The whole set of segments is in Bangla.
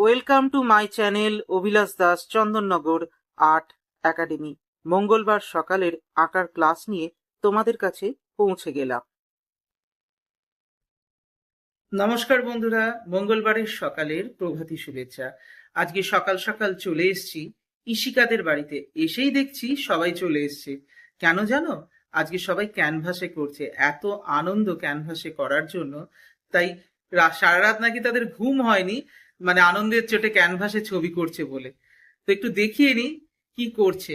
Welcome to my channel Abhilash Das, Chandannagar art academy. মঙ্গলবার সকালের আঁকার ক্লাস নিয়ে তোমাদের কাছে পৌঁছে গেলাম। নমস্কার বন্ধুরা, মঙ্গলবারের সকালের প্রভাতী শুভেচ্ছা। আজকে সকাল সকাল চলে এসেছি ইশিকাদের বাড়িতে। এসেই দেখছি সবাই চলে এসছে। কেন জানো? আজকে সবাই ক্যানভাসে করছে। এত আনন্দ ক্যানভাসে করার জন্য। তাই সারা রাত নাকি তাদের ঘুম হয়নি। মানে আনন্দের চোটে ক্যানভাসে ছবি করছে বলে। তো একটু দেখিয়ে নি কি করছে।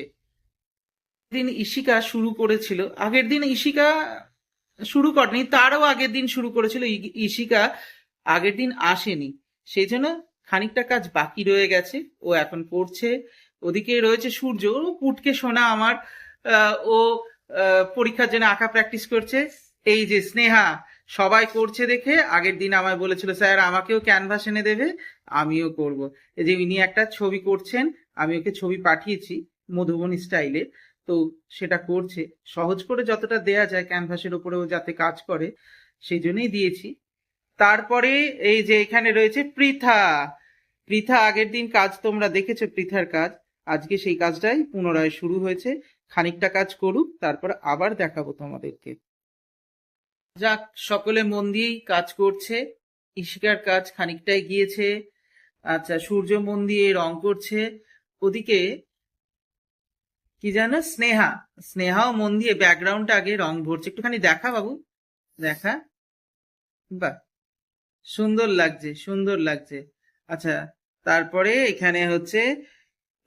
দিন ইশিকা শুরু করেছিল। আগের দিন ইশিকা শুরু করেনি, তারও আগের দিন শুরু করেছিল ইশিকা আগের দিন আসেনি। সেই জন্য খানিকটা কাজ বাকি রয়ে গেছে। ও এখন করছে ওদিকে রয়েছে সূর্য। ও পুটকে শোনা আমার। ও পরীক্ষার জন্য আঁকা প্র্যাকটিস করছে। এই যে স্নেহা, সবাই করছে দেখে। আগের দিন আমায় বলেছিল, স্যার, আমাকেও ক্যানভাস এনে দেবে। আমিও করব। এই যে ইনি একটা ছবি করছেন, আমি ওকে ছবি পাঠিয়েছি মধুবনী স্টাইলে, তো সেটা করছে। সহজ করে যতটা দেয়া যায় ক্যানভাসের উপরেও যাতে কাজ করে, সেই জন্যই দিয়েছি। তারপরে এই যে এখানে রয়েছে পৃথা। পৃথা, আগের দিন কাজ তোমরা দেখেছ পৃথার কাজ? আজকে সেই কাজটাই পুনরায় শুরু হয়েছে। খানিকটা কাজ করুক, তারপর আবার দেখাবো তোমাদেরকে। যাক, সকলে মন দিয়েই কাজ করছে। ইশিকার কাজ খানিকটাই গিয়েছে। আচ্ছা সূর্য মন দিয়ে রং করছে, ওদিকে কি জানো? স্নেহা। স্নেহাও মন দিয়ে ব্যাকগ্রাউন্ডটা আগে রং ভরছে। একটুখানি দেখা বাবু, দেখা। বাহ, সুন্দর লাগছে সুন্দর লাগছে। আচ্ছা তারপরে এখানে হচ্ছে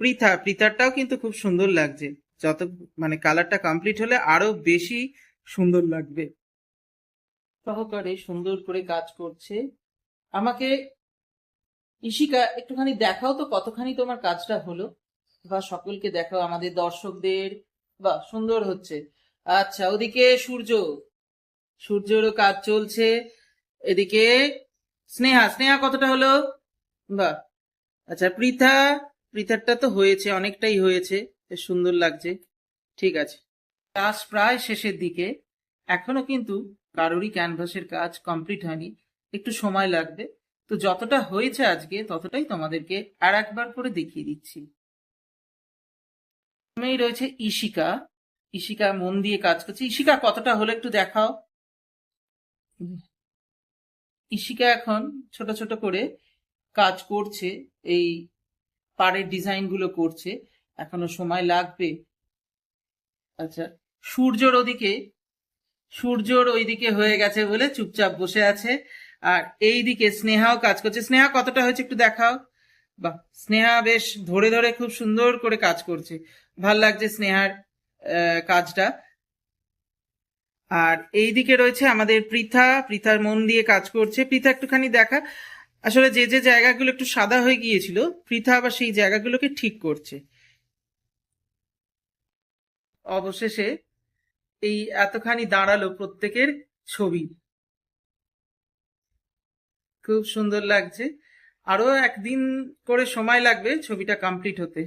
পৃথা। পৃথারটাও কিন্তু খুব সুন্দর লাগছে। যত মানে কালারটা কমপ্লিট হলে আরও বেশি সুন্দর লাগবে। সহকারে সুন্দর করে কাজ করছে। আমাকে ইশিকা একটুখানি দেখাও তো কতখানি তোমার কাজটা হলো। বা সকলকে দেখাও, আমাদের দর্শকদের। বা, সুন্দর হচ্ছে। আচ্ছা ওদিকে সূর্য। সূর্যেরও কাজ চলছে। এদিকে স্নেহা স্নেহা কতটা হলো? বাহ। আচ্ছা পৃথা, পৃথারটা তো হয়েছে, অনেকটাই হয়েছে। সুন্দর লাগছে। ঠিক আছে। কাজ প্রায় শেষের দিকে। এখনও কিন্তু কারোরই ক্যানভাসের কাজ কমপ্লিট হয়নি। একটু সময় লাগবে। তো যতটা হয়েছে আজকে, ততটাই তোমাদেরকে আর একবার করে দেখিয়ে দিচ্ছি। প্রথমেই রয়েছে ইশিকা ইশিকা মন দিয়ে কাজ করছে। ইশিকা কতটা হলো একটু দেখাও। ইশিকা এখন ছোট ছোট করে কাজ করছে, এই পাড়ের ডিজাইনগুলো করছে। এখনও সময় লাগবে। আচ্ছা সূর্যর ওদিকে, সূর্যর ওইদিকে হয়ে গেছে বলে চুপচাপ বসে আছে। আর এই দিকে স্নেহাও কাজ করছে। স্নেহা, কতটা হয়েছে একটু দেখাও। বাহ, স্নেহা বেশ ধরে ধরে খুব সুন্দর করে কাজ করছে। ভালো লাগছে স্নেহার কাজটা। আর এই দিকে রয়েছে আমাদের পৃথা। পৃথার মন দিয়ে কাজ করছে। পৃথা, একটুখানি দেখা। আসলে যে যে জায়গাগুলো একটু সাদা হয়ে গিয়েছিল, পৃথা আবার সেই জায়গাগুলোকে ঠিক করছে। অবশেষে এই এতখানি দাঁড়াল প্রত্যেকের ছবি। খুব সুন্দর লাগছে। আরও একদিন করে সময় লাগবে ছবিটা কমপ্লিট হতে।